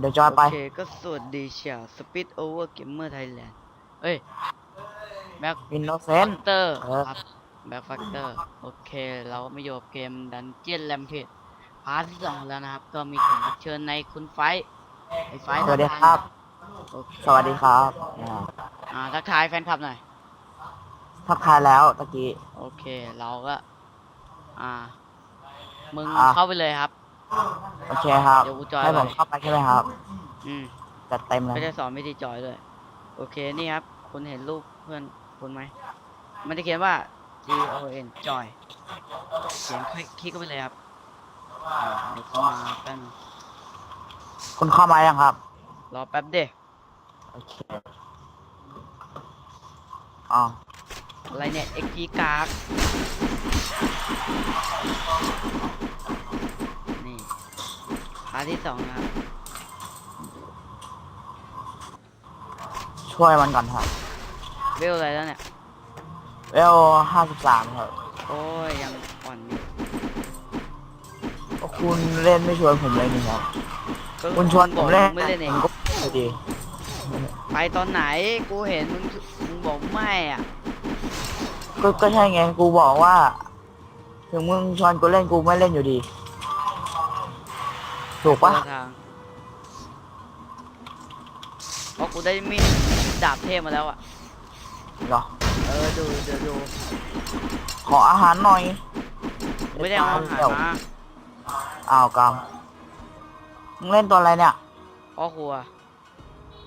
เดี๋ยวจอยไป โอเคก็สวัสดีเชียว Speed Over Gamer Thailand เอ้ยแบ็คอินโนเซฟันกเตอร์เออ ครับแบ็คฟักเตอร์โอเค เรามาอยู่กับเกมดันเจียนแรมเพจพาร์ทที่สองแล้วนะครับ ก็มีแขกรับเชิญในคุณไฟท์ไอไฟท์สวัสดีครับ โอเคสวัสดีครับอ่าอ่าทักทายแฟนคลับหน่อย ทักทายแล้วตะกี้ โอเค เราก็ อ่า มึงอะ เข้าไปเลยครับ โอเคครับเดี๋ยวกูจอยให้ผมไปเข้าไปใช่ไหมครับอืมจัดเต็มเลก็ยจะสอนวิธีจอยด้วย โอเคนี่ครับ คุณเห็นรูปเพื่อนคุณไหม มันจะเขียนว่า G O N จอย เขียนคลิกคลิกเข้าไปเลยครับอ่าเดี๋ยวเข้ามาแป๊บนึงคุณเข้ามายังครับ รอแป๊บเดียวโอเคอ๋ออะไรเนี่ย XP กากนี่พาร์ทที่สองนะครับช่วยมันก่อนครับเวลอะไรแล้วเนี่ย เวลห้าสิบสามครับโอ้ยยังอ่อนอยู่คุณเล่นไม่ชวนผมเลยนี่ครับ ก็คุณชวนผบอมกเล่นมึงไม่เล่นเองผมก็พอดีไปตอนไหนกูเห็นมึงมึงบอกไม่อะก็ก็ใช่ไงกูบอกว่า ถึงมึงชวนกูเล่นกูไม่เล่นอยู่ดี ถูกปะคนลทางเพราะกูได้มีดดาบเทพมาแล้วอะ เหรอ เออดูเดี๋ยวดูขออาหารหน่อยไม่ได้เอาอาหารมาอ้าวกำมึงเล่นตัวอะไรเนี่ย พ่อครัว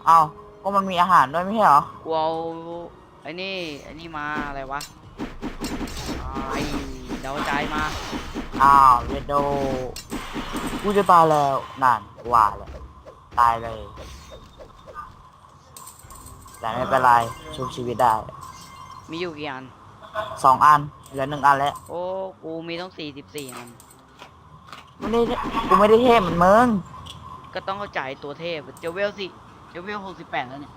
อ้าวก็มันมีอาหารด้วยไม่ใช่เหรอ กูเอาไอ้นี่ไอ้นี่มาอะไรวะอ่าไอ้เดาใจมาอ้าวเรโด กูจะตายแล้วนั่นว่าเลยตายเลยแต่ไม่เป็นไรชุบชีวิตได้มีอยู่กี่อัน สองอันเหลือหนึ่งอันแล้วโอ้ กูมีต้องสี่สิบสี่อัน ไม่ได้กูไม่ได้เทพเหมือนมึงก็ต้องเข้าใจตัวเทพเจเวลสิเจเวลหกสิบแปดแล้วเนี่ย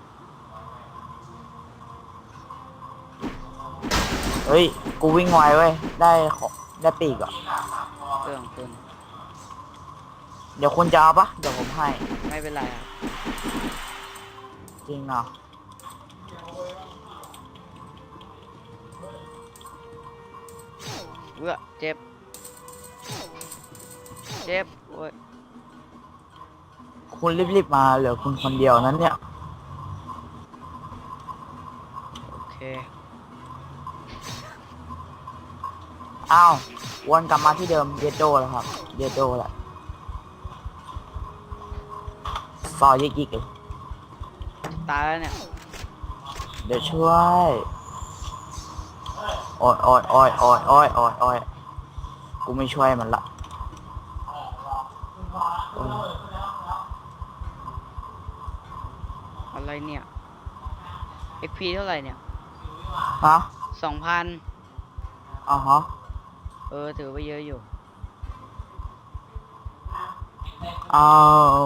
เฮ้ย กูวิ่งไวเว้ย ได้ของได้ปีกอะเครื่องคุณ เดี๋ยวคุณจะเอาปะเดี๋ยวผมให้ ไม่เป็นไรครับจริงเนาะเบื่อเจ็บ เจ็บโอ้ยคุณรีบๆมาเหลือคุณคนเดียวนั้นเนี่ย โอเคอ้าววนกลับมาที่เดิมเยโดแล้วครับเยโดแหละ ซอยยิกๆเลยตายแล้วเนี่ย เดี๋ยวช่วยโอ้ยโอ้ยโอ้ยโอ้ยโอ้ยโอ้ยโอ้ยกูไม่ช่วยมันละโอ้ยอะไรเนี่ย XP เท่าไหร่เนี่ยฮะสองพันอ๋อฮะเออถือว่าเยอะอยู่ อ้าว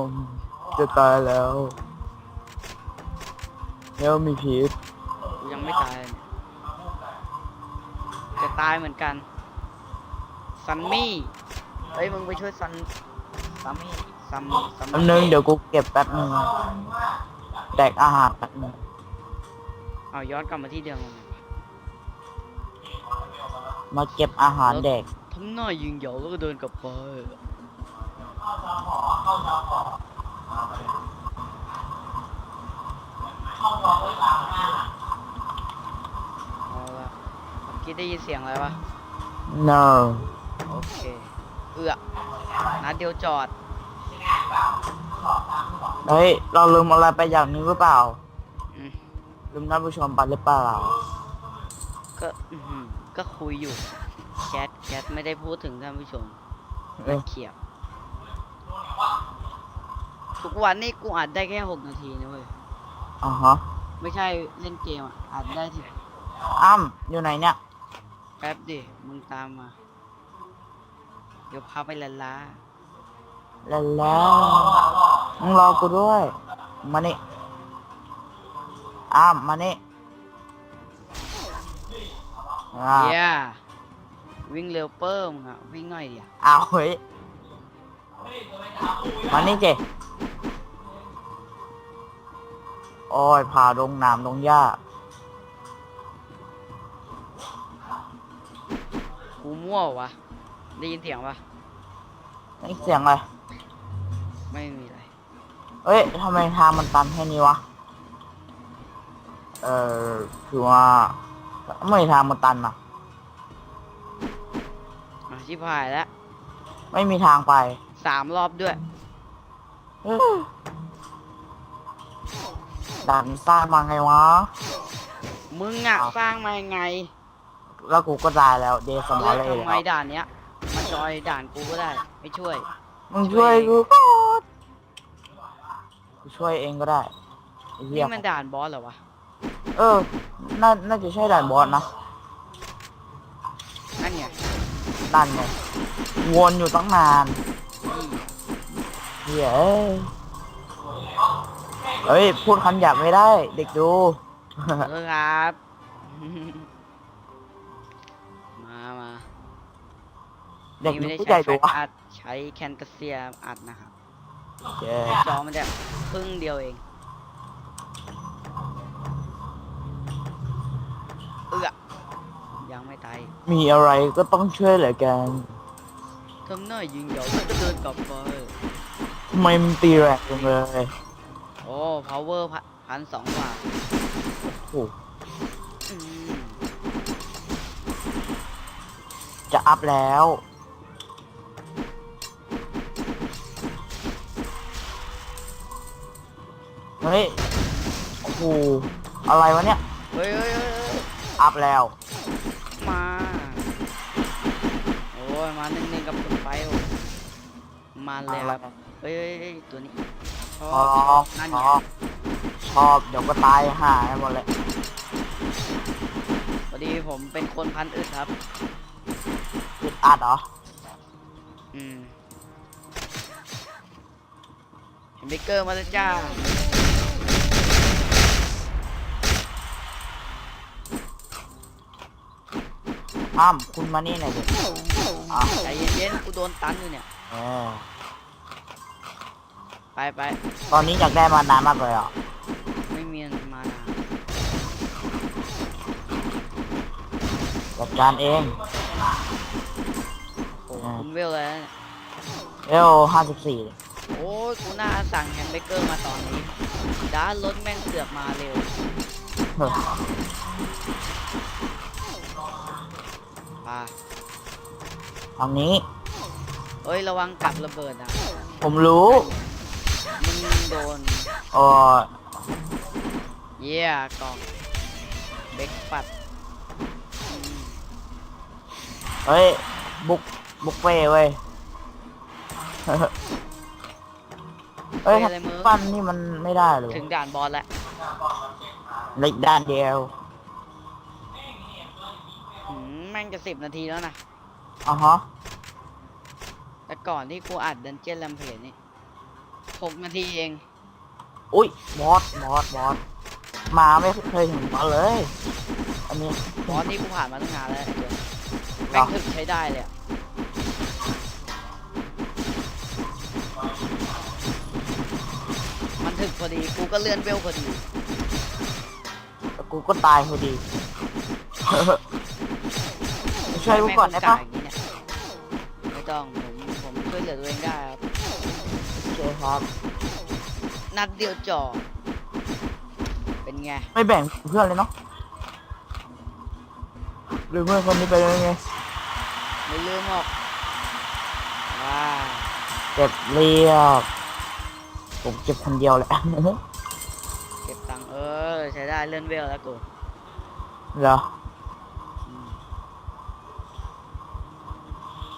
จะตายแล้วแล้วมีพีชกูยังไม่ตายเลยเนี่ยจะตายเหมือนกัน ซันมี่ เฮ้ย มึงไปช่วยซัน ซัมมี่ ซัม ซัมแป๊บนึงเดี๋ยวกูเก็บแป๊บนึงแดกอาหารแป๊บนึงเอาย้อนกลับมาที่เดิมก่อนมาเก็บอาหารแดกทำหน้ายิงเหยาแล้วก็เดินกลับไป เอาละเมื่อกี้ได้ยินเสียงอะไรปะ no โอเค เอือนัดเดียวจอด เฮ้ย เราลืมอะไรไปอย่างหนึงหรือเปล่า อืมลืมท่านผู้ชมไปหรือเปล่า ก็อื้อหือก็คุยอยู่ แคทแคทไม่ได้พูดถึงท่านผู้ชมเอ้ย เขียบ ทุกวันนี่กูอัดได้แค่หกนาทีนะเว้ย อ๋อฮะไม่ใช่เล่นเกมอะอัดได้ทีอ้ำอยู่ไหนเนี่ย แป๊บดิมึงตามมา เดี๋ยวพาไปละลาแล้วแล้วมึงรอกูด้วย มานี่อ้ำมานี่อ่าเย้วิ่งเร็วเปิ้มงอะวิ่งหน่อยเดียวเอาเฮ้ยมานี่เจ โอ้ยผ่าดงน้ำดงหญ้ากูมั่ววะได้ยินเสียงปะนี่เสียงอะไร ไม่มีอะไร เอ้ยทำไมทางมันตันแค่นี้วะ เออคือว่าไม่ทางมันตันอะอะชิบหายแล้ว ไม่มีทางไป สามรอบด้วยเอ้ย ด่านสร้างมาไงวะ มึงอะอ้าวสร้างมายังไงแล้วกูก็ตายแล้ว เดสมอเลืลอกเลยทำไมด่านเนี้ยมาจอยด่านกูก็ได้ ไม่ช่วย มึงช่วยกูก่อนกูช่วยเองก็ได้ไอ้เหี้นี่ยมันด่านบอสเหรอวะเออ น่า น่าจะใช่ด่านบอสนะ นั่นไงด่านไงวนอยู่ตั้งนานนี่เหี้ยเอ้ย เฮ้ย พูดคำหยาบไม่ได้ เด็กดู เออครับ มามาเด็กนี่ดูไม่ได้ผู้ใหใช้ญ่แฟดูลชวะอัดใช้แคนตาเซียอัดนะครับเย้จอมันจะครึ่งเดียวเอง เอื้อยังไม่ตายมีอะไรก็ต้องช่วยเหลือกันทำหน้ายิงเดี๋ยวแล้วก็เดินกลับไป ทำไมมันตีแรงจังเลยโอ้ power พันสองบาทโอ้อืมจะอัพแล้ว เฮ้ยโอ้โหอะไรวะเนี่ย เฮ้ยเฮ้ยเฮ้ยเฮ้ยอัพแล้ว มา โอ้ยมาหนึ่งหนึ่งกับคุณไฟโอมาเลยครับเฮ้ยเฮ้ยเฮ้ยตัวนี้ชช ออบบนั่นชไงอบชอบเดี๋ยวก็ตายห่าให้หมดเลยพอดีผมเป็นคนพันอึดครับติดอัดเหรอ อืมเห็นเบเกอร์มาแล้วจ้า อ้ามคุณมานี่หน่อยดิอะใจเย็นๆ กูโดนตันอยู่เนี่ย เออ ไปไปตอนนี้อยากได้มานานมากเลยอะไม่มีมานาจัดการเองโอ้อ่าคุณเวลแล้วเนี่ยเอลห้าสิบสี่โอ้ยกูน่าสั่งแฮมเบเกอร์มาตอนนี้ด้านรถแม่งเสือกมาเร็วป่าทางนี้เอ้ยระวังกับระเบิดนะผมรู้มึง โดนเออเยี่ยกล่องเบกปัดอืมเฮ้ย บุก บุกเฟ่เว้ย เฮ้ยเฮ้ยอะไรมึงปั้นนี่มันไม่ได้เลยถึงด่านบอลแล้วเล็กด้านเดียวหืมแม่งจะสิบนาทีแล้วนะอะฮะแต่ก่อนที่กูอัดดันเจียนแลมเพจนี่ หกนาทีเองอุ้ยบอสบอสบอสมาไม่เคยถึงบอสเลย อันนี้ บอสนี่กูผ่านมาตั้งนานแล้วไอ้เดี๋ยวเหรแม่งอถึกใช้ได้เลยอะมันถึกพอดีกูก็เลื่อนเวลพอดีแล้วกูก็ตายพอดี ช่วยกูก่อนได้แม่งปะคอย่างนี้เนี่ยไม่ต้องผมผมช่วยเหลือตัวเองได้ครับโอ เคครับ นัดเดียวจ่อ เป็นไง ไม่แบ่งเพื่อนเลยเนาะหรือเพื่อนคนนี้ไปเลยไงไม่ลืมหรอกว้าเก็บเรียบผมเก็บคนเดียวแหละ เก็บตังค์เออ ใช้ได้เลื่อนเวลแล้วกูเหรออืม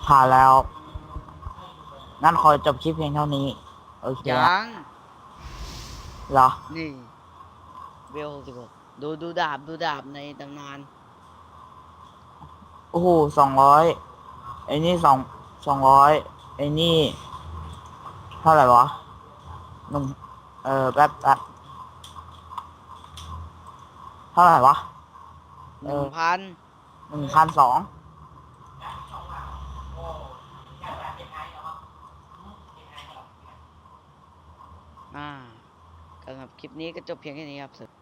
ผ่านแล้ว งั้นขอจบคลิปเพียงเท่านี้ โอเคยังเหรอ นี่เวลสิบหกดูดูดาบดูดาบในตำนานโอ้โหสองร้อยไอ้นี่สองสองร้อยไอ้นี่ เท่าไหร่วะหนึ่งเออแป๊บแป๊บเท่าไหร่วะหนึ่งพันหนึ่งพันสอง อ่าก็ครับคลิปนี้ก็จบเพียงแค่นี้ครับ